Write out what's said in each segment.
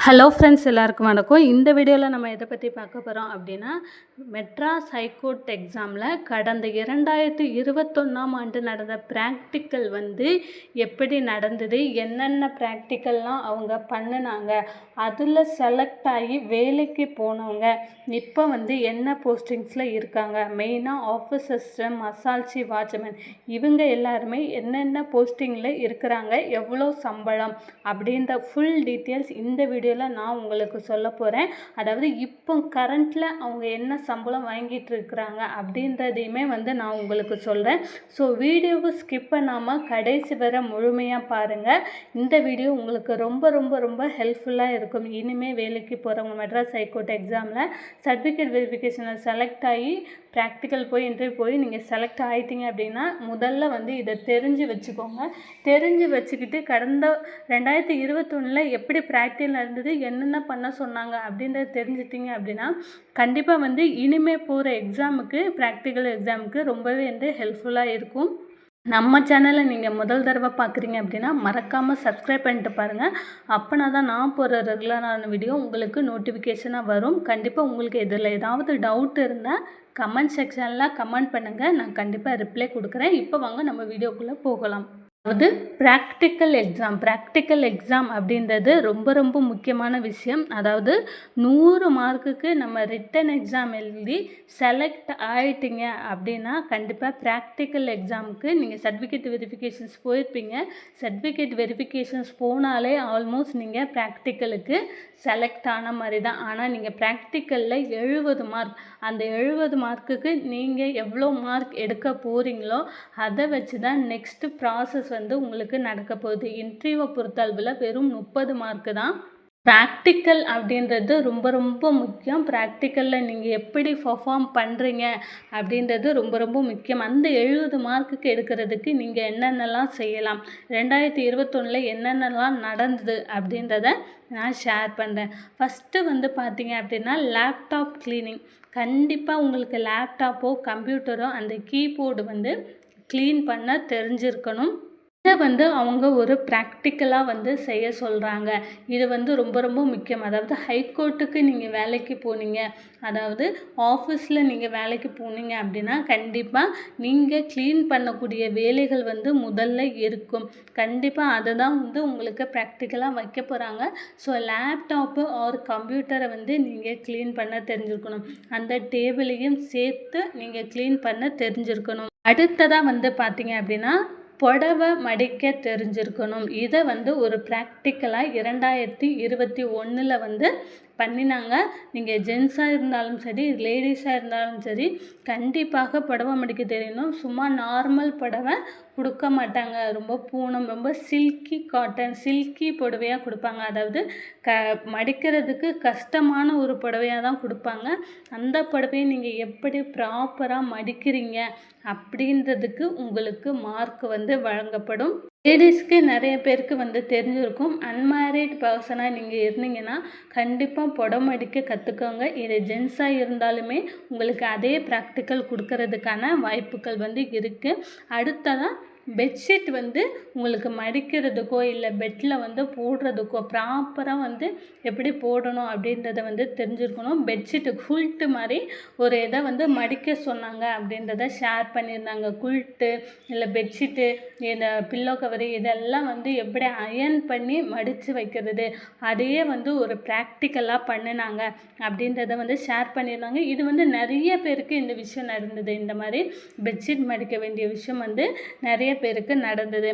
Hello friends எல்லாருக்கும் வணக்கம். இந்த வீடியோவில் நம்ம எதை பற்றி பார்க்க போகிறோம் அப்படின்னா மெட்ராஸ் ஹைகோர்ட் எக்ஸாமில் கடந்த இரண்டாயிரத்தி இருபத்தொன்னாம் ஆண்டு நடந்த ப்ராக்டிக்கல் வந்து எப்படி நடந்தது என்னென்ன ப்ராக்டிக்கல்லாம் அவங்க பண்ணினாங்க அதில் செலக்ட் ஆகி வேலைக்கு போனவங்க இப்போ வந்து என்ன போஸ்டிங்ஸில் இருக்காங்க மெயினாக ஆஃபீஸ் சிஸ்டம் மசால்ச்சி வாட்ச்மேன் இவங்க எல்லாருமே என்னென்ன போஸ்டிங்கில் இருக்கிறாங்க எவ்வளோ சம்பளம் அப்படின்ற ஃபுல் டீட்டெயில்ஸ் இந்த வீடியோ வீடியோவில் நான் உங்களுக்கு சொல்ல போகிறேன் அதாவது இப்போ கரண்ட்டில் அவங்க என்ன சம்பளம் வாங்கிட்டு இருக்கிறாங்க அப்படின்றதையுமே வந்து நான் உங்களுக்கு சொல்கிறேன் ஸோ வீடியோவை ஸ்கிப் பண்ணாமல் கடைசி வர முழுமையாக பாருங்கள் இந்த வீடியோ உங்களுக்கு ரொம்ப ரொம்ப ரொம்ப ஹெல்ப்ஃபுல்லாக இருக்கும். இனிமேல் வேலைக்கு போகிறவங்க மெட்ராஸ் ஹைகோர்ட் எக்ஸாமில் சர்டிஃபிகேட் வெரிஃபிகேஷனில் செலக்ட் ஆகி ப்ராக்டிக்கல் போய் இன்டர்வியூ போய் நீங்கள் செலக்ட் ஆகிட்டீங்க அப்படின்னா முதல்ல வந்து இதை தெரிஞ்சு வச்சுக்கோங்க. தெரிஞ்சு வச்சுக்கிட்டு கடந்த ரெண்டாயிரத்தி இருபத்தொன்னில் எப்படி ப்ராக்டிக்கல் நடந்தது என்னென்ன பண்ண சொன்னாங்க அப்படின்றத தெரிஞ்சுட்டிங்க அப்படின்னா கண்டிப்பாக வந்து இனிமே போகிற எக்ஸாமுக்கு ப்ராக்டிக்கல் எக்ஸாமுக்கு ரொம்பவே வந்து ஹெல்ப்ஃபுல்லாக இருக்கும். நம்ம சேனலை நீங்கள் முதல் தடவை பார்க்குறீங்க அப்படின்னா மறக்காமல் சப்ஸ்கிரைப் பண்ணிட்டு பாருங்கள் அப்போனா தான் நான் போகிற ரெகுலரான வீடியோ உங்களுக்கு நோட்டிஃபிகேஷனாக வரும். கண்டிப்பாக உங்களுக்கு இதில் ஏதாவது டவுட் இருந்தால் கமெண்ட் செக்ஷனில் கமெண்ட் பண்ணுங்கள் நான் கண்டிப்பாக ரிப்ளை கொடுக்குறேன். இப்போ வாங்க நம்ம வீடியோக்குள்ளே போகலாம். அதாவது ப்ராக்டிக்கல் எக்ஸாம் ப்ராக்டிக்கல் எக்ஸாம் அப்படின்றது ரொம்ப ரொம்ப முக்கியமான விஷயம். அதாவது நூறு மார்க்குக்கு நம்ம ரிட்டன் எக்ஸாம் எழுதி செலக்ட் ஆகிட்டீங்க அப்படின்னா கண்டிப்பாக ப்ராக்டிக்கல் எக்ஸாமுக்கு நீங்கள் சர்டிஃபிகேட் வெரிஃபிகேஷன்ஸ் போயிருப்பீங்க. சர்டிஃபிகேட் வெரிஃபிகேஷன்ஸ் போனாலே ஆல்மோஸ்ட் நீங்கள் ப்ராக்டிக்கலுக்கு செலக்ட் ஆன மாதிரி தான் ஆனால் நீங்கள் ப்ராக்டிக்கலில் எழுபது மார்க் அந்த எழுபது மார்க்குக்கு நீங்கள் எவ்வளோ மார்க் எடுக்க போகிறீங்களோ அதை வச்சு தான் நெக்ஸ்ட்டு ப்ராசஸ் வந்து உங்களுக்கு நடக்க போகுது. இன்டர்வியூவை பொறுத்தளவில் வெறும் முப்பது மார்க்கு தான். ப்ராக்டிக்கல் அப்படின்றது ரொம்ப ரொம்ப முக்கியம். ப்ராக்டிக்கலில் நீங்கள் எப்படி பர்ஃபார்ம் பண்ணுறீங்க அப்படின்றது ரொம்ப ரொம்ப முக்கியம். அந்த எழுபது மார்க்குக்கு எடுக்கிறதுக்கு நீங்கள் என்னென்னலாம் செய்யலாம்? ரெண்டாயிரத்தி இருபத்தொன்னில் என்னென்னலாம் நடந்தது அப்படின்றத நான் ஷேர் பண்ணுறேன் ஃபஸ்ட்டு வந்து பார்த்தீங்க அப்படின்னா லேப்டாப் க்ளீனிங் கண்டிப்பாக உங்களுக்கு லேப்டாப்போ கம்ப்யூட்டரோ அந்த கீபோர்டு வந்து க்ளீன் பண்ண தெரிஞ்சிருக்கணும். இதை வந்து அவங்க ஒரு ப்ராக்டிக்கலாக வந்து செய்ய சொல்கிறாங்க இது வந்து ரொம்ப ரொம்ப முக்கியம். அதாவது ஹைகோர்ட்டுக்கு நீங்கள் வேலைக்கு போனீங்க. அதாவது ஆஃபீஸில் நீங்கள் வேலைக்கு போனீங்க அப்படின்னா கண்டிப்பாக நீங்கள் க்ளீன் பண்ணக்கூடிய வேலைகள் வந்து முதல்ல இருக்கும். கண்டிப்பாக அதை தான் வந்து உங்களுக்கு ப்ராக்டிக்கலாக வைக்க போகிறாங்க ஸோ லேப்டாப்பு ஆர் கம்ப்யூட்டரை வந்து நீங்கள் க்ளீன் பண்ண தெரிஞ்சுருக்கணும். அந்த டேபிளையும் சேர்த்து நீங்கள் க்ளீன் பண்ண தெரிஞ்சுருக்கணும். அடுத்ததாக வந்து பார்த்தீங்க அப்படின்னா புடவை மடிக்க தெரிஞ்சிருக்கணும். இதை வந்து ஒரு ப்ராக்டிக்கலாக இரண்டாயிரத்தி இருபத்தி ஒன்றில் வந்து பண்ணினாங்க. நீங்கள் ஜென்ஸாக இருந்தாலும் சரி லேடிஸாக இருந்தாலும் சரி கண்டிப்பாக புடவை மடிக்க தெரியணும். சும்மா நார்மல் புடவை கொடுக்க மாட்டாங்க. ரொம்ப பூனம் ரொம்ப சில்கி காட்டன் சில்கி புடவையாக கொடுப்பாங்க. அதாவது க மடிக்கிறதுக்கு கஷ்டமான ஒரு புடவையாக தான் கொடுப்பாங்க. அந்த புடவையை நீங்கள் எப்படி ப்ராப்பராக மடிக்கிறீங்க அப்படின்றதுக்கு உங்களுக்கு மார்க் வந்து வழங்கப்படும். லேடிஸ்க்கு நிறைய பேருக்கு வந்து தெரிஞ்சிருக்கும். அன்மேரிட் பர்சனாக நீங்கள் இருந்தீங்கன்னா கண்டிப்பாக புடம் அடிக்க கற்றுக்கோங்க இது ஜென்ஸாக இருந்தாலுமே உங்களுக்கு அதே ப்ராக்டிக்கல் கொடுக்கறதுக்கான வாய்ப்புகள் வந்து இருக்குது அடுத்ததாக பெட்ஷீட் வந்து உங்களுக்கு மடிக்கிறதுக்கோ இல்லை பெட்டில் வந்து போடுறதுக்கோ ப்ராப்பராக வந்து எப்படி போடணும் அப்படின்றத வந்து தெரிஞ்சிருக்கணும். பெட்ஷீட்டு குல்ட்டு மாதிரி ஒரு இதை வந்து மடிக்க சொன்னாங்க அப்படின்றத ஷேர் பண்ணியிருந்தாங்க. குல்ட்டு இல்லை பெட்ஷீட்டு இந்த பில்லோ கவரு இதெல்லாம் வந்து எப்படி அயன் பண்ணி மடித்து வைக்கிறது அதையே வந்து ஒரு ப்ராக்டிக்கலாக பண்ணினாங்க அப்படின்றத வந்து ஷேர் பண்ணியிருந்தாங்க. இது வந்து நிறைய பேருக்கு இந்த விஷயம் நடந்தது. இந்த மாதிரி பெட்ஷீட் மடிக்க வேண்டிய விஷயம் வந்து நிறைய பேருக்கு நடந்தது.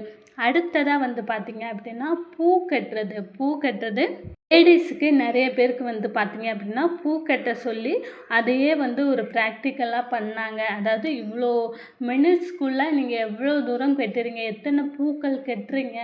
அடுத்ததாக வந்து பார்த்திங்க அப்படின்னா பூ கட்டுறது. பூ கட்டுறது லேடிஸுக்கு நிறைய பேருக்கு வந்து பார்த்திங்க அப்படின்னா பூ கட்ட சொல்லி அதையே வந்து ஒரு ப்ராக்டிக்கலாக பண்ணாங்க. அதாவது இவ்வளோ மினிட்ஸ்க்குள்ளே நீங்கள் எவ்வளோ தூரம் கட்டுறீங்க? எத்தனை பூக்கள் கட்டுறீங்க?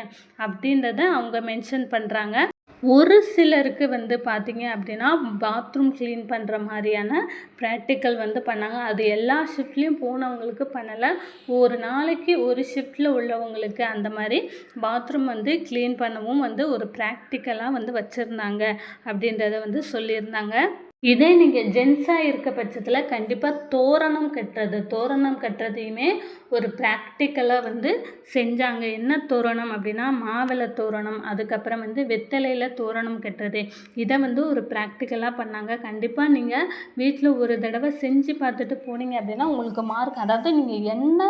அப்படின்றத அவங்க மென்ஷன் பண்ணுறாங்க ஒரு சிலருக்கு வந்து பார்த்திங்க அப்படின்னா பாத்ரூம் க்ளீன் பண்ணுற மாதிரியான ப்ராக்டிக்கல் வந்து பண்ணாங்க. அது எல்லா ஷிஃப்ட்லேயும் போனவங்களுக்கு பண்ணலை. ஒரு நாளைக்கு ஒரு ஷிஃப்ட்டில் உள்ளவங்களுக்கு அந்த மாதிரி பாத்ரூம் வந்து க்ளீன் பண்ணவும் வந்து ஒரு ப்ராக்டிக்கலாக வந்து வச்சுருந்தாங்க அப்படின்றத வந்து சொல்லியிருந்தாங்க. இதே நீங்கள் ஜென்ஸாக இருக்க பட்சத்தில் கண்டிப்பாக தோரணம் கட்டுறது தோரணம் கட்டுறதையுமே ஒரு ப்ராக்டிக்கலாக வந்து செஞ்சாங்க. என்ன தோரணம் அப்படின்னா மாவிளை தோரணம். அதுக்கப்புறம் வந்து வெத்தலையில் தோரணம் கட்டுறது. இதை வந்து ஒரு ப்ராக்டிக்கலாக பண்ணாங்க. கண்டிப்பாக நீங்கள் வீட்டில் ஒரு தடவை செஞ்சு பார்த்துட்டு போனீங்க அப்படின்னா உங்களுக்கு மார்க் அதாவது நீங்கள் என்ன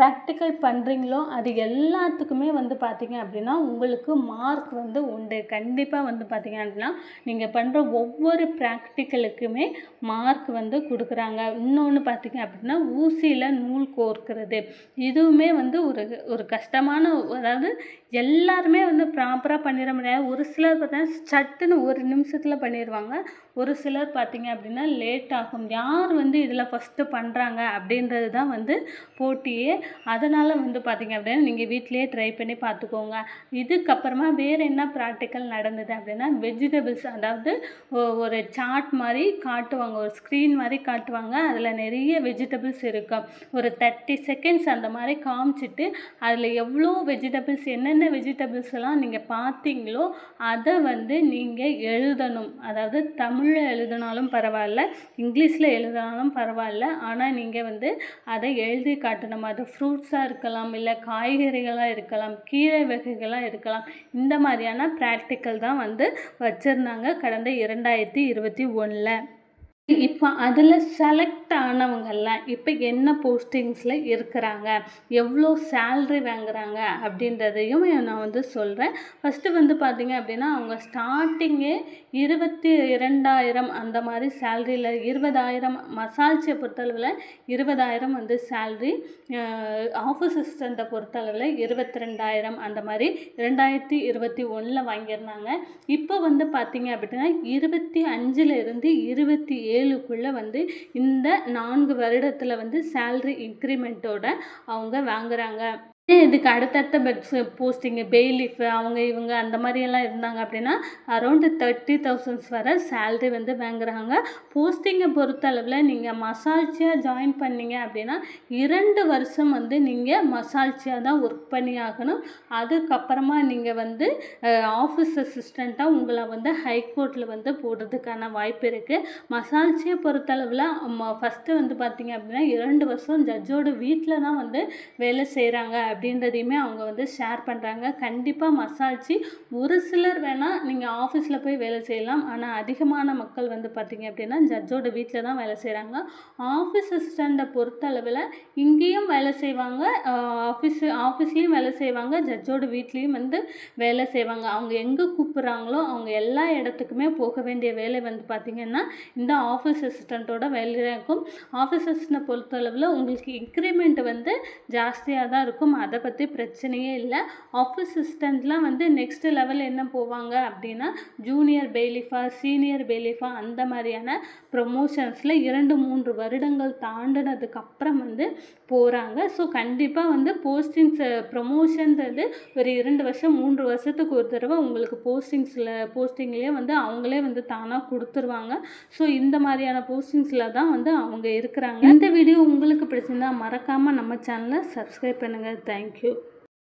ப்ராக்டிக்கல் பண்ணுறீங்களோ அது எல்லாத்துக்குமே வந்து பார்த்தீங்க அப்படின்னா உங்களுக்கு மார்க் வந்து உண்டு. கண்டிப்பாக வந்து பார்த்தீங்க அப்படின்னா நீங்கள் பண்ணுற ஒவ்வொரு ப்ராக்டிக்கல் ப்ராக்டிக்கலுக்குமே மார்க் வந்து கொடுக்குறாங்க. இன்னொன்று பார்த்திங்க அப்படின்னா ஊசியில் நூல் கோர்க்கிறது. இதுவுமே வந்து ஒரு ஒரு கஷ்டமான அதாவது எல்லாருமே வந்து ப்ராப்பராக பண்ணிட முடியாது. ஒரு சிலர் பார்த்தீங்கன்னா சட்டுன்னு ஒரு நிமிஷத்தில் பண்ணிடுவாங்க ஒரு சிலர் பார்த்திங்க அப்படின்னா லேட் ஆகும். யார் வந்து இதில் ஃபஸ்ட்டு பண்ணுறாங்க அப்படின்றது தான் வந்து போட்டியே. அதனால் வந்து பார்த்திங்க அப்படின்னா நீங்கள் வீட்டிலேயே ட்ரை பண்ணி பார்த்துக்கோங்க இதுக்கப்புறமா வேறு என்ன ப்ராக்டிக்கல் நடந்தது அப்படின்னா வெஜிடபிள்ஸ் அதாவது ஒரு சாட் மாதிரி மாதிரி காட்டுவாங்க. ஒரு ஸ்க்ரீன் மாதிரி காட்டுவாங்க. அதில் நிறைய வெஜிடபிள்ஸ் இருக்கும் ஒரு தேர்ட்டி செகண்ட்ஸ் அந்த மாதிரி காமிச்சிட்டு அதில் எவ்வளோ வெஜிடபிள்ஸ் என்னென்ன வெஜிடபிள்ஸ் எல்லாம் நீங்கள் பார்த்தீங்களோ அதை வந்து நீங்கள் எழுதணும். அதாவது தமிழில் எழுதினாலும் பரவாயில்ல இங்கிலீஷில் எழுதினாலும் பரவாயில்ல. ஆனால் நீங்கள் வந்து அதை எழுதி காட்டணும். அது ஃப்ரூட்ஸாக இருக்கலாம் இல்லை காய்கறிகளாக இருக்கலாம் கீரை வகைகளாக இருக்கலாம். இந்த மாதிரியான ப்ராக்டிக்கல் தான் வந்து வச்சுருந்தாங்க. கடந்த இரண்டாயிரத்தி இருபத்தி ஒன்றில் அல்ல இப்போ அதில் செலக்ட் ஆனவங்கெல்லாம் இப்போ என்ன போஸ்டிங்ஸில் இருக்கிறாங்க? எவ்வளோ சேல்ரி வாங்குறாங்க? அப்படின்றதையும் நான் வந்து சொல்கிறேன் ஃபஸ்ட்டு வந்து பார்த்திங்க அப்படின்னா அவங்க ஸ்டார்டிங்கே இருபத்தி இரண்டாயிரம் அந்த மாதிரி சேல்ரியில் இருபதாயிரம் மசால்ச்சியை பொறுத்தளவில் இருபதாயிரம் வந்து சேல்ரி ஆஃபீஸ் அசிஸ்டண்ட்டை பொறுத்தளவில் இருபத்தி ரெண்டாயிரம் அந்த மாதிரி ரெண்டாயிரத்தி இருபத்தி ஒன்றில் வாங்கியிருந்தாங்க. இப்போ வந்து பார்த்திங்க அப்படின்னா இருபத்தி அஞ்சிலிருந்து இருந்து இருபத்தி ஏழுக்குள்ளே வந்து இந்த நான்கு வருடத்தில் வந்து சேல்ரி இன்க்ரிமெண்ட்டோட அவங்க வாங்குறாங்க. இதுக்கு அடுத்தடுத்த பெட்ஸ் போஸ்டிங்கு பெய்லிஃபு அவங்க இவங்க அந்த மாதிரியெல்லாம் இருந்தாங்க அப்படின்னா அரௌண்டு தேர்ட்டி தௌசண்ட்ஸ் வர சேல்ரி வந்து வாங்குறாங்க. போஸ்டிங்கை பொறுத்தளவில் நீங்கள் மசாஜியாக ஜாயின் பண்ணீங்க அப்படின்னா இரண்டு வருஷம் வந்து நீங்கள் மசாஜியாக தான் ஒர்க் பண்ணி ஆகணும். அதுக்கப்புறமா நீங்கள் வந்து ஆஃபீஸ் அசிஸ்டண்ட்டாக உங்களை வந்து ஹைகோர்ட்டில் வந்து போடுறதுக்கான வாய்ப்பு இருக்குது மசாஜியை பொறுத்தளவில் ஃபஸ்ட்டு வந்து பார்த்தீங்க அப்படின்னா இரண்டு வருஷம் ஜட்ஜோட வீட்டில் தான் வந்து வேலை செய்கிறாங்க அப்படின்றதையுமே அவங்க வந்து ஷேர் பண்ணுறாங்க கண்டிப்பாக மசாஜ் ஒரு சிலர் வேணால் நீங்கள் ஆஃபீஸில் போய் வேலை செய்யலாம். ஆனால் அதிகமான மக்கள் வந்து பார்த்திங்க அப்படின்னா ஜட்ஜோட வீட்டில் தான் வேலை செய்கிறாங்க ஆஃபீஸ் அசிஸ்டண்ட்டை பொறுத்தளவில் இங்கேயும் வேலை செய்வாங்க. ஆஃபீஸ் ஆஃபீஸ்லேயும் வேலை செய்வாங்க. ஜட்ஜோட வீட்லேயும் வந்து வேலை செய்வாங்க. அவங்க எங்கே கூப்பிட்றாங்களோ அவங்க எல்லா இடத்துக்குமே போக வேண்டிய வேலை வந்து பார்த்திங்கன்னா இந்த ஆஃபீஸ் அசிஸ்டண்ட்டோட வேலையாக இருக்கும். ஆஃபீஸ் அசிஸ்டண்ட்டை பொறுத்தளவில் உங்களுக்கு இன்க்ரிமெண்ட் வந்து ஜாஸ்தியாக தான் இருக்கும். அதை பற்றி பிரச்சனையே இல்லை. ஆஃபீஸ் அசிஸ்டண்ட்லாம் வந்து நெக்ஸ்ட் லெவல் என்ன போவாங்க அப்படின்னா ஜூனியர் பெய்லிஃபா சீனியர் பெய்லிஃபா அந்த மாதிரியான ப்ரொமோஷன்ஸில் இரண்டு மூன்று வருடங்கள் தாண்டினதுக்கப்புறம் வந்து போகிறாங்க ஸோ கண்டிப்பாக வந்து போஸ்டிங்ஸ் ப்ரொமோஷன்றது ஒரு இரண்டு வருஷம் மூன்று வருஷத்துக்கு ஒரு தடவை உங்களுக்கு போஸ்டிங்ஸில் போஸ்டிங்லேயே வந்து அவங்களே வந்து தானாக கொடுத்துருவாங்க. ஸோ இந்த மாதிரியான போஸ்டிங்ஸில் தான் வந்து அவங்க இருக்கிறாங்க. இந்த வீடியோ உங்களுக்கு பிடிச்சிருந்தா மறக்காமல் நம்ம சேனலை சப்ஸ்கிரைப் பண்ணுங்கள் ಥ್ಯಾಂಕ್ ಯು